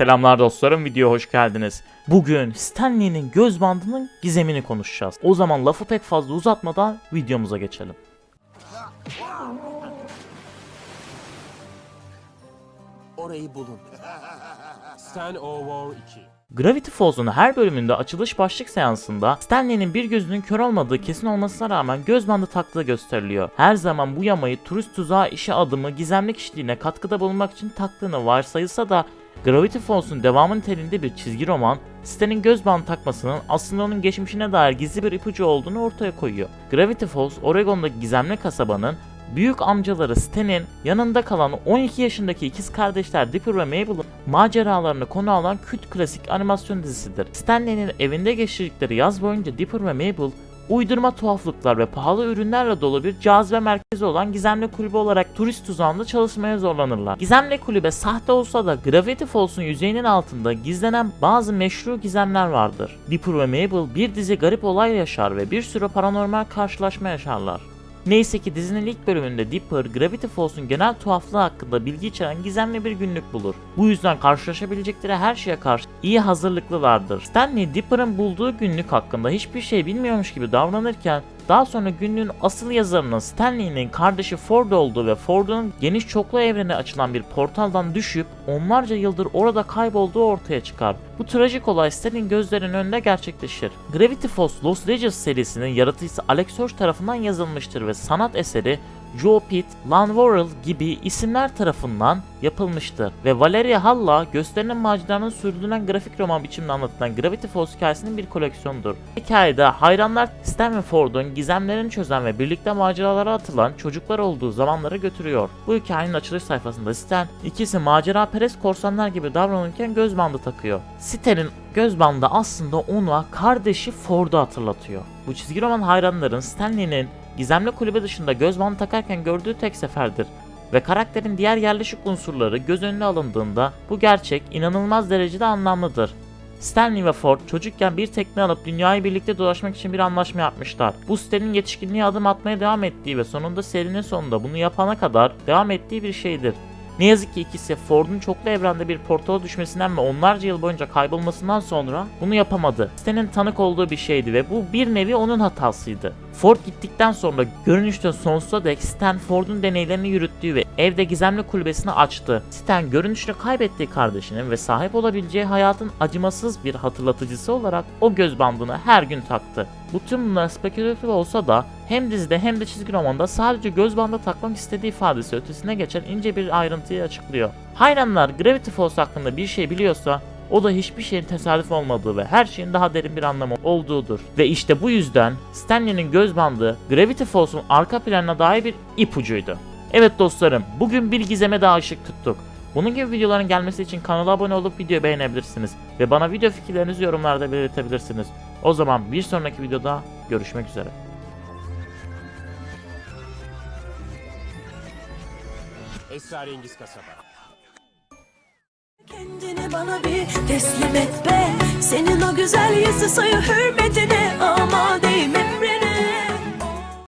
Selamlar dostlarım, videoya hoş geldiniz. Bugün Stanley'nin göz bandının gizemini konuşacağız. O zaman lafı pek fazla uzatmadan videomuza geçelim. Orayı bulun. Stan O'War 2. Gravity Falls'un her bölümünde açılış başlık seansında Stanley'nin bir gözünün kör olmadığı kesin olmasına rağmen göz bandı taktığı gösteriliyor. Her zaman bu yamayı turist tuzağı işe adımı gizemli kişiliğine katkıda bulunmak için taktığını varsayılsa da Gravity Falls'un devamı niteliğinde bir çizgi roman, Stan'in göz bandı takmasının aslında onun geçmişine dair gizli bir ipucu olduğunu ortaya koyuyor. Gravity Falls, Oregon'daki gizemli kasabanın büyük amcaları Stan'in yanında kalan 12 yaşındaki ikiz kardeşler Dipper ve Mabel'ın maceralarını konu alan kült klasik animasyon dizisidir. Stanley'nin evinde geçirdikleri yaz boyunca Dipper ve Mabel uydurma tuhaflıklar ve pahalı ürünlerle dolu bir cazibe merkezi olan Gizemli Kulübe olarak turist tuzağında çalışmaya zorlanırlar. Gizemli Kulübe sahte olsa da Gravity Falls'un yüzeyinin altında gizlenen bazı meşru gizemler vardır. Dipper ve Mabel bir dizi garip olay yaşar ve bir sürü paranormal karşılaşma yaşarlar. Neyse ki dizinin ilk bölümünde Dipper, Gravity Falls'un genel tuhaflığı hakkında bilgi içeren gizemli bir günlük bulur. Bu yüzden karşılaşabilecekleri her şeye karşı iyi hazırlıklılardır. Stanley, Dipper'ın bulduğu günlük hakkında hiçbir şey bilmiyormuş gibi davranırken daha sonra günlüğün asıl yazarının Stanley'nin kardeşi Ford olduğu ve Ford'un geniş çoklu evrene açılan bir portaldan düşüp onlarca yıldır orada kaybolduğu ortaya çıkar. Bu trajik olay Stanley'nin gözlerinin önünde gerçekleşir. Gravity Falls Lost Legends serisinin yaratıcısı Alex Hirsch tarafından yazılmıştır ve sanat eseri Joe Pitt, Lan Worrell gibi isimler tarafından yapılmıştır. Ve Valeria Halla gösterinin maceralarını sürdürülen grafik roman biçiminde anlatılan Gravity Falls hikayesinin bir koleksiyonudur. Hikayede hayranlar Stan ve Ford'un gizemlerini çözen ve birlikte maceralara atılan çocuklar olduğu zamanları götürüyor. Bu hikayenin açılış sayfasında Stan, ikisi macera perest korsanlar gibi davranırken göz bandı takıyor. Stan'in göz bandı aslında ona kardeşi Ford'u hatırlatıyor. Bu çizgi roman hayranların Stanley'nin Gizemli kulübe dışında göz bandı takarken gördüğü tek seferdir ve karakterin diğer yerleşik unsurları göz önüne alındığında bu gerçek inanılmaz derecede anlamlıdır. Stanley ve Ford çocukken bir tekne alıp dünyayı birlikte dolaşmak için bir anlaşma yapmışlar. Bu Stan'in yetişkinliğe adım atmaya devam ettiği ve sonunda serinin sonunda bunu yapana kadar devam ettiği bir şeydir. Ne yazık ki ikisi Ford'un çoklu evrende bir portala düşmesinden ve onlarca yıl boyunca kaybolmasından sonra bunu yapamadı. Stan'in tanık olduğu bir şeydi ve bu bir nevi onun hatasıydı. Ford gittikten sonra görünüşte sonsuza dek Stan Ford'un deneylerini yürüttüğü ve evde gizemli kulübesini açtı. Stan görünüşte kaybettiği kardeşinin ve sahip olabileceği hayatın acımasız bir hatırlatıcısı olarak o göz bandını her gün taktı. Bütün bunlar spekülatif olsa da hem dizide hem de çizgi romanda sadece göz bandı takmak istediği ifadesi ötesine geçen ince bir ayrıntıyı açıklıyor. Hayranlar Gravity Falls hakkında bir şey biliyorsa o da hiçbir şeyin tesadüf olmadığı ve her şeyin daha derin bir anlamı olduğudur. Ve işte bu yüzden Stanley'nin göz bandı Gravity Falls'un arka planına dair bir ipucuydu. Evet dostlarım, bugün bir gizeme daha ışık tuttuk. Bunun gibi videoların gelmesi için kanala abone olup videoyu beğenebilirsiniz ve bana video fikirlerinizi yorumlarda belirtebilirsiniz. O zaman bir sonraki videoda görüşmek üzere. Esrarengiz kasaba. Kendini bana bir teslim et be Senin o güzel yüzü soyu hürmetine Amadeyim emrine